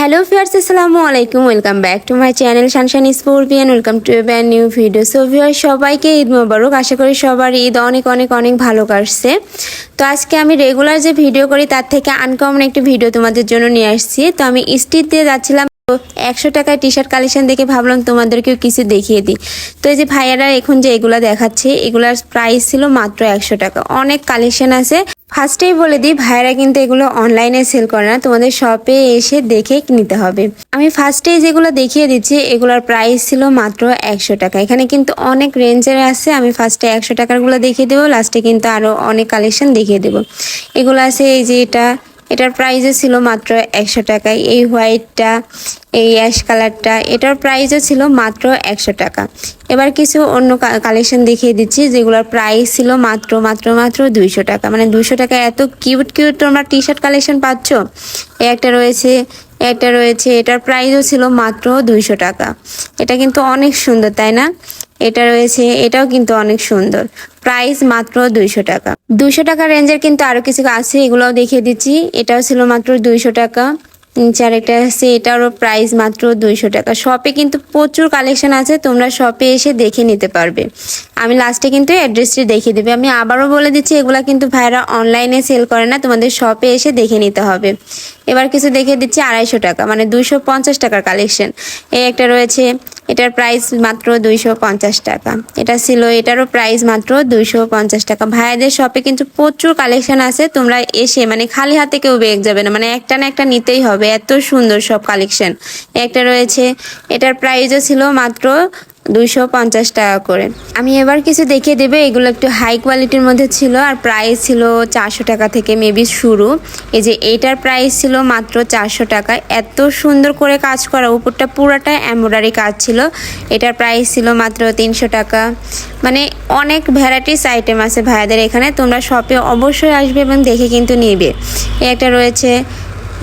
Hello fierce আসসালামু আলাইকুম welcome back to my channel শানশান স্পোর্পিয়ান welcome to a brand new video so viewer সবাইকে ঈদ মোবারক। আশা করি সবার ঈদ অনেক অনেক অনেক ভালো কাটছে। তো আজকে আমি রেগুলার যে ভিডিও করি, তার থেকে আনকমন একটি ভিডিও তোমাদের জন্য নিয়ে আসছি। তো আমি স্ট্রিট দিয়ে যাচ্ছিলাম, তো একশো টাকায় টি শার্ট কালেকশন দেখে ভাবলাম তোমাদেরকেও কিছু দেখিয়ে দিই। তো এই যে ভাইয়ারা এখন যে এগুলা দেখাচ্ছে, এগুলার প্রাইস ছিল মাত্র একশো টাকা। অনেক কালেকশন আছে। ফার্স্টেই বলে দিই, ভাইয়েরা কিন্তু এগুলো অনলাইনে সেল করে না, তোমাদের শপে এসে দেখে নিতে হবে। আমি ফার্স্টেই যেগুলো দেখিয়ে দিচ্ছি, এগুলোর প্রাইস ছিল মাত্র একশো টাকা। এখানে কিন্তু অনেক রেঞ্জের আছে, আমি ফার্স্টে একশো টাকারগুলো দেখিয়ে দেবো লাস্টে কিন্তু আরও অনেক কালেকশন দেখিয়ে দেবো। এগুলো আছে এই যে এটা এটার প্রাইসও ছিল মাত্র একশো টাকায় এই হোয়াইটটা এই অ্যাশ কালারটা এটার প্রাইসও ছিল মাত্র একশো টাকা। এবার কিছু অন্য কালেকশন দেখিয়ে দিচ্ছি, যেগুলোর প্রাইস ছিল মাত্র মাত্র মাত্র দুইশো টাকা। মানে দুশো টাকা এত কিউট কিউট তোমরা টি শার্ট কালেকশন পাচ্ছ একটা রয়েছে একটা রয়েছে, এটার প্রাইসও ছিল মাত্র দুইশো টাকা। এটা কিন্তু অনেক সুন্দর, তাই না? এটা রয়েছে, এটাও কিন্তু অনেক সুন্দর। প্রাইস মাত্র দুইশো টাকা। দুইশো টাকা রেঞ্জের কিন্তু আরও কিছু আছে, এগুলোও দেখিয়ে দিচ্ছি। এটাও ছিল মাত্র দুইশো টাকা। নিচে আরেকটা আছে, এটারও প্রাইস মাত্র দুইশো টাকা। শপে কিন্তু প্রচুর কালেকশন আছে, তোমরা শপে এসে দেখে নিতে পারবে। আমি লাস্টে কিন্তু অ্যাড্রেসটি দেখিয়ে দেবে। আমি আবারও বলে দিচ্ছি, এগুলা কিন্তু ভাইরা অনলাইনে সেল করে না, তোমাদের শপে এসে দেখে নিতে হবে। এবার কিছু দেখে দিচ্ছি, আড়াইশো টাকা মানে দুইশো পঞ্চাশ টাকার কালেকশন এই একটা রয়েছে এটার প্রাইস মাত্র দুইশো পঞ্চাশ টাকা। এটা ছিল, এটারও প্রাইস মাত্র দুইশো পঞ্চাশ টাকা। ভাইয়াদের শপে কিন্তু প্রচুর কালেকশন আছে, তোমরা এসে মানে খালি হাতে কেউ বেগ যাবে না। মানে একটা না একটা নিতেই হবে, এত সুন্দর সব কালেকশন একটা রয়েছে, এটার প্রাইসও ছিল মাত্র দুইশো পঞ্চাশ টাকা করে। আমি এবার কিছু দেখিয়ে দেবে, এগুলো একটু হাই কোয়ালিটির মধ্যে ছিল আর প্রাইস ছিল চারশো টাকা থেকে মেবি শুরু। এই যে এইটার প্রাইস ছিল মাত্র চারশো টাকা। এত সুন্দর করে কাজ করা, উপরটা পুরাটা এমব্রয়ডারি কাজ ছিল। এটার প্রাইস ছিল মাত্র তিনশো টাকা। মানে অনেক ভ্যারাইটিস আইটেম আছে ভাইয়াদের এখানে, তোমরা শপে অবশ্যই আসবে এবং দেখে কিন্তু নিবে। একটা রয়েছে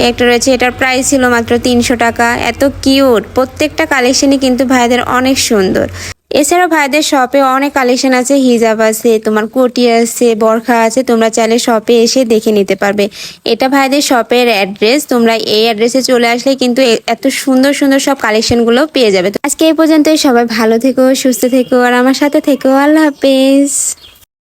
একটা রয়েছে, এটার প্রাইস ছিল মাত্র তিনশো টাকা। এত কিউট প্রত্যেকটা কালেকশনই কিন্তু ভাইদের অনেক সুন্দর। এছাড়াও ভাইদের শপে অনেক কালেকশন আছে। হিজাব আছে, তোমার কোটি আছে, বরখা আছে। তোমরা চাইলে শপে এসে দেখে নিতে পারবে। এটা ভাইদের শপের অ্যাড্রেস তোমরা এই অ্যাড্রেসে চলে আসলে কিন্তু এত সুন্দর সুন্দর সব কালেকশনগুলো পেয়ে যাবে। আজকে এই পর্যন্তই। সবাই ভালো থেকো, সুস্থ থেকো, আর আমার সাথে থেকো। আল্লাহ হাফেজ।